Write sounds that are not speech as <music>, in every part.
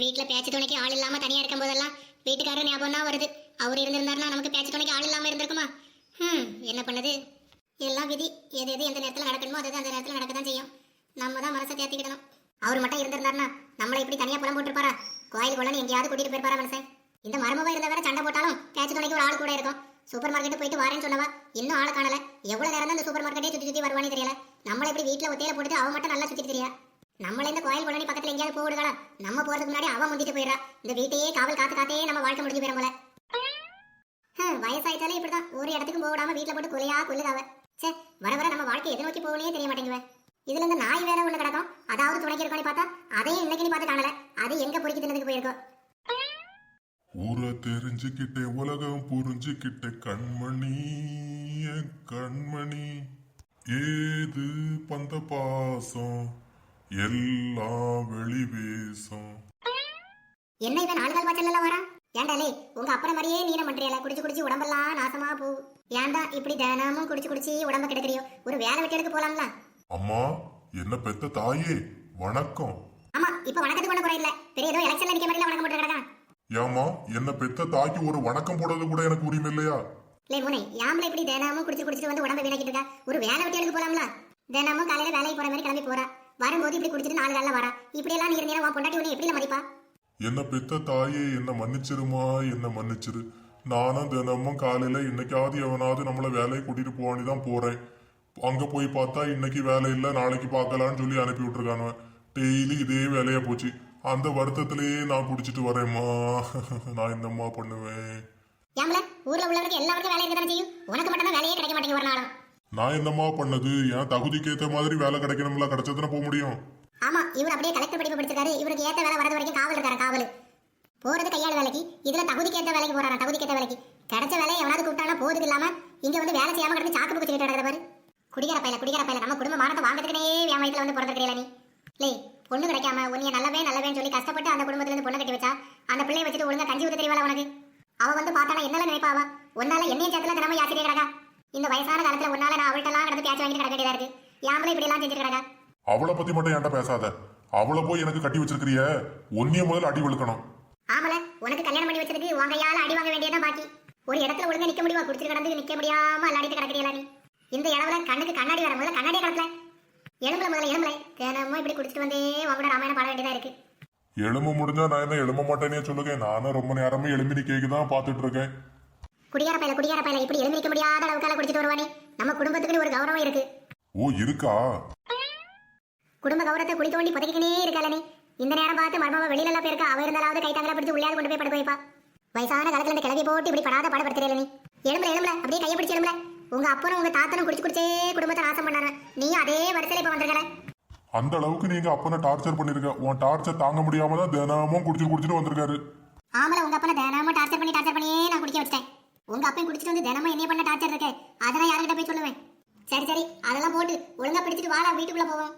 வீட்டில் பேச்சு துணைக்கு ஆள் இல்லாம தனியா இருக்கும் போதெல்லாம் வீட்டுக்காரர் ஞாபகம் தான் வருது. அவர் இருந்திருந்தாருன்னா நமக்கு பேச்சு துணைக்கு ஆள் இல்லாம இருந்திருக்குமா? ஹம் என்ன பண்ணுது? எல்லாம் விதி எது எது எந்த நேரத்துல நடக்கணுமோ அது அந்த நேரத்துல நடக்க தான் செய்யும். நம்ம தான் மனசை தேத்திக்கிடணும். அவர் மட்டும் இருந்திருந்தாருன்னா நம்மளை இப்படி தனியா புலம் போட்டுருப்பாரா? கோயில் குளம் எங்கேயாவது கூட்டிட்டு போயிருப்பாரா மனுஷன் இந்த மருமவா இருந்த வேற சண்டை போட்டாலும் பேச்சு துணைக்கு ஒரு ஆள் கூட இருக்கும். சூப்பர் மார்க்கெட் போயிட்டு வரேன்னு சொன்னவா இன்னும் ஆள் காணல. எவ்வளவு நேரம் தான் இந்த சூப்பர் மார்க்கெட்டே சுத்தி சுத்தி வருவானே தெரியல. நம்மள எப்படி வீட்டுல ஒத்தையில போட்டு அவன் மட்டும் நல்லா சுத்திட்டு தெரியா? நம்மள இந்த கோயில் குளனி பக்கத்துல எங்கேயாவது போடுகளா நம்ம போறதுக்கு முன்னாடி அவன் முந்திட்டு போயிடா இந்த வீட்டையே காவல் காத்து காத்தே நம்ம வாழ்க்கை முடிஞ்சு போயிடும் போல. ஹம், வயசாயிட்டாலே இப்படிதான். ஒரு இடத்துக்கும் போடாம வீட்டுல போட்டு கொலையா கொல்லுதாவ. சே வர வர நம்ம வாழ்க்கை எதை நோக்கி போகணே தெரிய மாட்டேங்குவேன் இதுல இந்த நாய் வேற ஒண்ணு கிடக்கும். அதாவது துணைக்கு இருக்கான்னு பார்த்தா அதையும் இன்னைக்கு நீ பார்த்து காணல. அது எங்க பொறுக்கி தின்னதுக்கு போயிருக்கோம் ஊரை தெரிஞ்சுக்கிட்டே உலகம் புரிஞ்சுக்கிட்ட கண்மணி கண்மணி. ஏது பந்த பாசம்? எல்லாம் வெளி வேசம் என்ன இவன் நாலு கால் வாச்சல்ல வரா ஏண்டாலே உங்க அப்பன மாதிரியே நீனம் பண்றியல? குடிச்சு குடிச்சு உடம்பெல்லாம் நாசமா போ. ஏன்டா இப்படி தினமும் குடிச்சு குடிச்சு உடம்ப கெடுக்கிறியோ? ஒரு வேலை வெட்டி எடுக்க போலாம்ல. அம்மா என்ன பெத்த தாயே? வணக்கம். ஆமா இப்ப வணக்கத்துக்கு ஒண்ணு குறை இல்ல பெரிய ஏதோ எலெக்ஷன்ல நிக்க மாதிரி வணக்கம் போட்டு கிடக்கான். ஏமா என்ன பெத்த தாய்க்கு ஒரு வணக்கம் போடுறது கூட எனக்கு உரிமை இல்லையா? லே முனை யாம்பளை இப்படி தினமும் குடிச்சு குடிச்சிட்டு வந்து உடம்ப வீணாக்கிட்டு இருக்கா? ஒரு வேலை வெட்டி எடுக்க போலாம்ல. தினமும் காலையில வேலைக்கு போற மாதிரி கிளம்பி போறா. வரும்போது இப்படி குடிச்சிட்டு நாலு காலில் வரா இப்படி எல்லாம் நேரம் உன் பொண்டாட்டி உன்னை எப்படி மதிப்பா? என்ன பெத்த தாயே என்ன மன்னிச்சிருமா என்ன மன்னிச்சிரு. நானும் தினமும் காலையில இன்னைக்காவது எவனாவது நம்மள வேலையை கூட்டிட்டு போவானி தான் போறேன். அங்க போய் பார்த்தா இன்னைக்கு வேலை இல்ல நாளைக்கு பார்க்கலான்னு சொல்லி அனுப்பி விட்டுருக்கானுவ. டெய்லி இதே வேலையா போச்சு. அந்த வருத்தத்திலேயே நான் குடிச்சிட்டு வரேம்மா. <laughs> நான் என்னம்மா பண்ணுவேன்? ஊர்ல உள்ளவருக்கு எல்லாருக்கும் வேலை இருக்க செய்யும்? உனக்கு மட்டும் தான் வேலையே கிடைக்க மாட்டேங்குது ஒரு நாளும். நான் என்னம்மா பண்ணது? என் தகுதிக்கு ஏத்த மாதிரி வேலை கிடைக்கணும்ல கிடைச்சதுன்னு போக முடியும். ஆமா இவர் அப்படியே கலெக்டர் படிப்பு படிச்சிருக்காரு. இவருக்கு ஏத்த வேலை வரது வரைக்கும் காவல் இருக்காரு காவல். போறது கையாள் வேலைக்கு இதுல தகுதிக்கு ஏத்த வேலைக்கு போறாரு தகுதிக்கு ஏத்த வேலைக்கு? கிடைச்ச வேலையை எவனாவது கூப்பிட்டாலும் போதுக்கு இல்லாம இங்க வந்து வேலை செய்யாம கிடந்து சாக்கு புக்கு சொல்லிட்டு பாரு. குடிக்கிற பையல குடிக்கிற பையல நம்ம குடும்ப மானத்தை வாங்குறதுக்குனே என் வயசுல வந்து பிறந்திருக்கிறீல நீ. இல்லை பொண்ணு கிடைக்காம உன்னைய நல்லவே நல்லவேன்னு சொல்லி கஷ்டப்பட்டு அந்த குடும்பத்துல இருந்து பொண்ணு கட்டி வச்சா அந்த பிள்ளைய வச்சுட்டு ஒழுங்கா கஞ்சி ஊத்த தெரியவாளா உனக்கு? அவ வந்து பார்த்தாலும் என்னல நினைப்பாவா உன்னால என்னையும் சேர்த்துல தினமும் யாச்சிட்டே கிடக்கா. இந்த வயசான காலத்துல உன்னால நான் அவள்கிட்ட எல்லாம் கிடந்து பேச்சு வாங்கிட்டு கிடக்க வேண்டியதா இருக்கு? யாமலே இப்படி எல்லாம் செஞ்சுட்டு கிடக்கா? அவளை பத்தி மட்டும் என்கிட்ட பேசாத. அவளை போய் எனக்கு கட்டி வச்சிருக்கிறிய ஒன்னிய முதல்ல அடி வெளுக்கணும் ஆமல உனக்கு கல்யாணம் பண்ணி வச்சதுக்கு உங்க கையால அடி வாங்க வேண்டியதான் பாக்கி. ஒரு இடத்துல ஒழுங்கா நிக்க முடியுமா? குடிச்சிட்டு கிடந்து நிக்க முடியாம அல்லாடிட்டு கிடக்கிறீங்களா நீ. இந்த இடத்துல கண்ணுக்கு கண்ணாடி வர முதல்ல கண்ணாடியே கிடக்கல எலும்புல முதல்ல எலும்புல. தினமும் இப்படி குடிச்சிட்டு வந்தே உங்களோட ராமாயணம் பாட வேண்டியதா இருக்கு. எலும்ப முடிஞ்சா நான் என்ன எழும்ப மாட்டேனே சொல்லுங்க. நானும் ரொம்ப நேரமே எலும்பி கேக்கு தான் பார்த்துட்டு இருக்கேன். குடியார பையல குடியார பையல இப்படி நிக்க முடியாத அளவுக்கால குடிச்சிட்டு வருவானே. நம்ம குடும்பத்துக்கு ஒரு கௌரவம் இருக்கு. ஓ இருக்கா? குடும்ப கௌரவத்தை குடி தோண்டி புதைக்கினே இருக்கல நீ. இந்த நேரம் பார்த்து மர்மவ வெளியில எல்லாம் போயிருக்கா அவ இருந்தாலாவது கை தாங்கல பிடிச்சு உள்ளாது கொண்டு போய் படுக்க வைப்பா. வயசான காலத்துல இந்த கிளவி போட்டு இப்படி படாத பாடப்படுத்துறீல நீ. எலும்புல எலும்புல அப்படியே கையை பிடிச்சு எலும்புல. உங்க அப்பனும் உங்க தாத்தனும் குடிச்சு குடிச்சே குடும்பத்தை நாசம் பண்ணாரு நீயும் அதே வரிசையில இப்ப வந்திருக்கல. அந்த அளவுக்கு நீங்க அப்பனை டார்ச்சர் பண்ணிருக்க. உன் டார்ச்சர் தாங்க முடியாம தான் தினமும் குடிச்சிட்டு குடிச்சிட்டு வந்திருக்காரு. ஆமல உங்க அப்பனை தினமும் டார்ச்சர் பண்ணி டார்ச்சர் பண்ணியே நான் குடிக்க வச்சிட்டேன். உங்க அப்பையும் குடிச்சிட்டு வந்து தினமும் என்ன பண்ண டார்ச்சர் இருக்கு. அதெல்லாம் யார்கிட்ட போய் சொல்லுவேன்? சரி சரி அதெல்லாம் போட்டு ஒழுங்கா பிடிச்சிட்டு வாடா வீட்டுக்குள்ள போவோம்.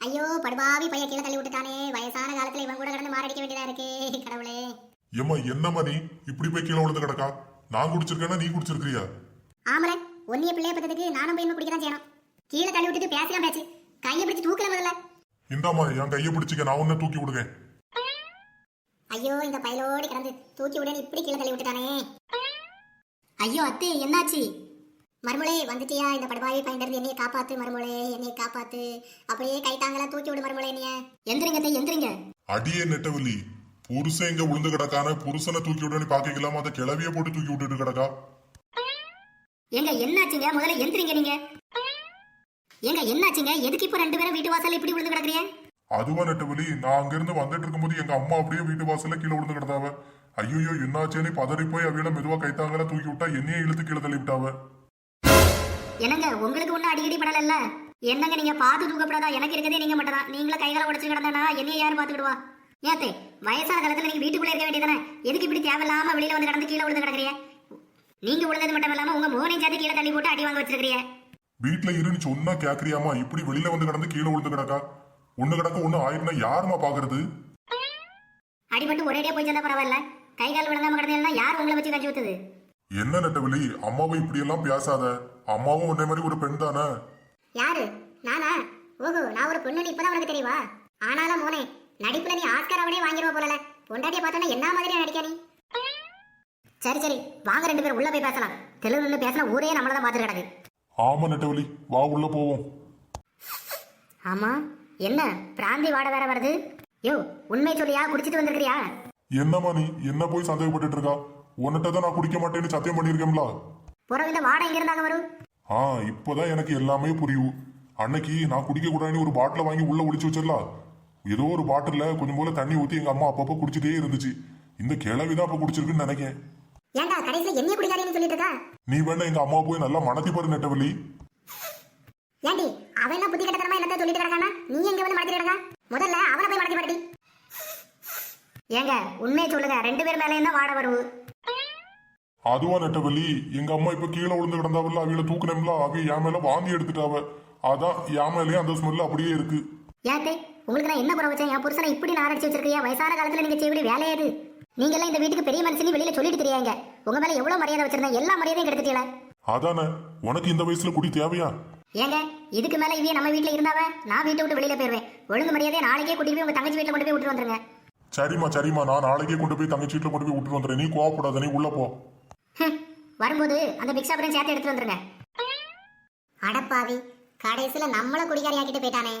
ஐயோ படுபாவி பையன் கீழே தள்ளி விட்டுட்டானே. வயசான காலத்துல இவன் கூட கடந்து மாரடிக்க வேண்டியதா இருக்கு கடவுளே. ஏம்மா என்னம்மா நீ இப்படி போய் கீழே விழுந்து கிடக்கா? நான் குடிச்சிருக்கேன்னா நீ குடிச்சிருக்கிறியா? ஆமல ஒன்னிய பிள்ளைய பத்ததுக்கு நானும் போய் குடிக்க தான் செய்யணும். கீழே தள்ளி விட்டுட்டு பேசலாம் பேச்சு. கையை பிடிச்சு தூக்கல முதல்ல. இந்தாம்மா என் கையை பிடிச்சிக்க நான் உன்னை தூக்கி விடுவேன். ஐயோ இந்த பையலோடி கிடந்து தூக்கி விடன்னு இப்படி கீழே தள்ளி விட்டுட்டானே. ஐயோ அத்து என்னாச்சு? மருமலே வந்துட்டியா? இந்த படுபாவி பையன் இருந்து என்னைய காப்பாத்து மருமலே என்னைய காப்பாத்து. அப்படியே கை தாங்கலாம் தூக்கி விடு மருமலே என்னைய. எந்திரிங்க அத்தை, எந்திரிங்க. அடியே நெட்டவலி புருஷன் இங்க விழுந்து கிடக்கான? புருஷனை தூக்கி விடுன்னு பாக்கலாமா அந்த கிளவிய போட்டு தூக்கி விட்டுட்டு கிடக்கா? ஏங்க என்னாச்சுங்க? முதல்ல எந்திரிங்க நீங்க. ஏங்க என்னாச்சுங்க? எதுக்கு இப்போ ரெண்டு பேரும் வீட்டு வாசல்ல இப்படி விழுந்து கிடக்குறீங்க? அதுவா நெட்டவலி நான் அங்கிருந்து வந்துட்டு இருக்கும்போது எங்க அம்மா அப்படியே வீட்டு வாசல்ல கீழே விழுந்து கிடந்தாவ. ஐயோ என்னாச்சேன்னு பதறி போய் அவையில மெதுவா கைத்தாங்கல தூக்கி விட்டா என்னையே இழுத்து கீழே தள்ளி விட்டாவ. என்னங்க உங்களுக்கு ஒன்றும் அடிக்கடி படல என்னங்க நீங்க பார்த்து தூக்கப்படாதா? எனக்கு இருக்கதே நீங்க மட்டும் தான் நீங்களே கைகால உடச்சு கிடந்தா என்னைய யார் பார்த்துக்கிடுவா ஏத்தே வயசான காலத்துல நீங்க வீட்டுக்குள்ள இருக்க வேண்டியதானே எதுக்கு இப்படி தேவையில்லாம வெளியில வந்து கடந்து கீழே விழுந்து கிடக்குறீங்க? நீங்க விழுந்தது மட்டும் இல்லாம உங்க மோனையும் சேர்த்து கீழே தள்ளி போட்டு அடி வாங்க வச்சிருக்கீங்க வீட்டுல இருன்னு சொன்னா கேக்குறியாமா? இப்படி வெளியில வந்து கிடந்து கீழே விழுந்து கிடக்கா? ஒண்ணு கிடக்க ஒண்ணு ஆயிருந்தா யாருமா பாக்குறது? அடிபட்டு ஒரேடியா போய் சேர்ந்தா பரவாயில்ல. கை கால் விழுந்தாம கிடந்தா யார் உங்களை வச்சு கஞ்சி ஊத்துது? என்ன நெட்டவெளி? அம்மாவை இப்படி எல்லாம் பேசாத. அம்மாவும் உன்னை மாதிரி ஒரு பெண் தானே? யாரு? நானா? ஓஹோ நான் ஒரு பொண்ணு இப்பதான் உனக்கு தெரியவா ஆனாலும் மோனே நடிப்புல நீ ஆஸ்கார் அவனே வாங்கிடுவ போலல. பொண்டாட்டிய பார்த்தோன்னா என்ன மாதிரி நடிக்க நீ? சரி சரி வாங்க ரெண்டு பேரும் உள்ள போய் பேசலாம். தெலுங்கு நின்று பேசினா ஊரே நம்மள தான் பார்த்துட்டு கிடக்கு. ஆமா நெட்டவழி வா உள்ள போவோம். ஆமா? என்ன பிராந்தி வாட வேற வருது? யோ உண்மை சொல்லியா? குடிச்சிட்டு வந்திருக்கிறியா? என்னம்மா நீ என்ன போய் சந்தேகப்பட்டுட்டு இருக்கா உன்கிட்ட தான் நான் குடிக்க மாட்டேன்னு சத்தியம் பண்ணியிருக்கேன்ல. புறவு இந்த வாடை எங்க இருந்தாங்க வரும் ஆ இப்போதான் எனக்கு எல்லாமே புரியும். அன்னைக்கு நான் குடிக்க கூடாதுன்னு ஒரு பாட்டில வாங்கி உள்ள ஒளிச்சு வச்சிடலாம் ஏதோ ஒரு பாட்டில்ல கொஞ்சம் போல தண்ணி ஊத்தி எங்க அம்மா அப்பப்போ குடிச்சிட்டே இருந்துச்சு. இந்த கிழவி தான் அப்ப குடிச்சிருக்குன்னு நினைக்கேன். ஏன்டா கடைசியில என்ன குடிக்காதீன்னு சொல்லிட்டு இருக்கா நீ வேணா எங்க அம்மா போய் நல்லா மணத்தி பாரு நெட்டவள்ளி. ஏண்டி அவன் என்ன புத்தி கட்டத்தனமா சொல்லிட்டு கிடக்கானா நீ எங்க வந்து கிடக்கா? முதல்ல அவனை போய் மடக்கி பாட்டி ஏங்க உண்மையை சொல்லுங்க. ரெண்டு பேர் மேலே என்ன வாட வரும். அதுவா நெட்டவள்ளி எங்க அம்மா இப்ப கீழே விழுந்து கிடந்தாவில்ல அவளை தூக்குனம்ல அவ என் மேல வாந்தி எடுத்துட்டாவ. அதான் என் மேலயே அந்த ஸ்மெல் அப்படியே இருக்கு. ஏத்தே உங்களுக்கு நான் என்ன குறை வச்சேன்? என் புருஷனை இப்படி நாரடிச்சு வச்சிருக்கியா? வயசான காலத்துல நீங்க செய்ய வேலையே இது? நீங்க எல்லாம் இந்த வீட்டுக்கு பெரிய மனுஷனி வெளியில சொல்லிட்டு தெரியாங்க. உங்க மேல எவ்வளவு மரியாதை வச்சிருந்தேன்? எல்லா மரியாதையும் கெடுத்துட்டீங்களா. அதானே உனக்கு இந்த வயசுல குடி தேவையா? ஏங்க இதுக்கு மேல இவைய நம்ம வீட்ல இருந்தாவ? நான் வீட்டை விட்டு வெளியில போயிருவேன். ஒழுங்கு மரியாதையை நாளைக்கே கூட்டிட்டு போய் உங்க தங்கச்சி வீட்டுல கொண்டு போய் விட்டுட்டு வந்துருங்க. சரிம்மா சரிம்மா. நான் நாளைக்கே கொண்டு போய் தங்கச்சி வீட்டுல கொண்டு போய் விட்டுட்டு வந்துடுறேன். நீ கோவப்படாத நீ உள்ள போ. ஹம், வரும்போது அந்த பிக் ஷாப்பரையும் சேர்த்து எடுத்து வந்துருங்க. அடப்பாவி கடைசியில நம்மள குடிகாரி ஆக்கிட்டு போயிட்டானே.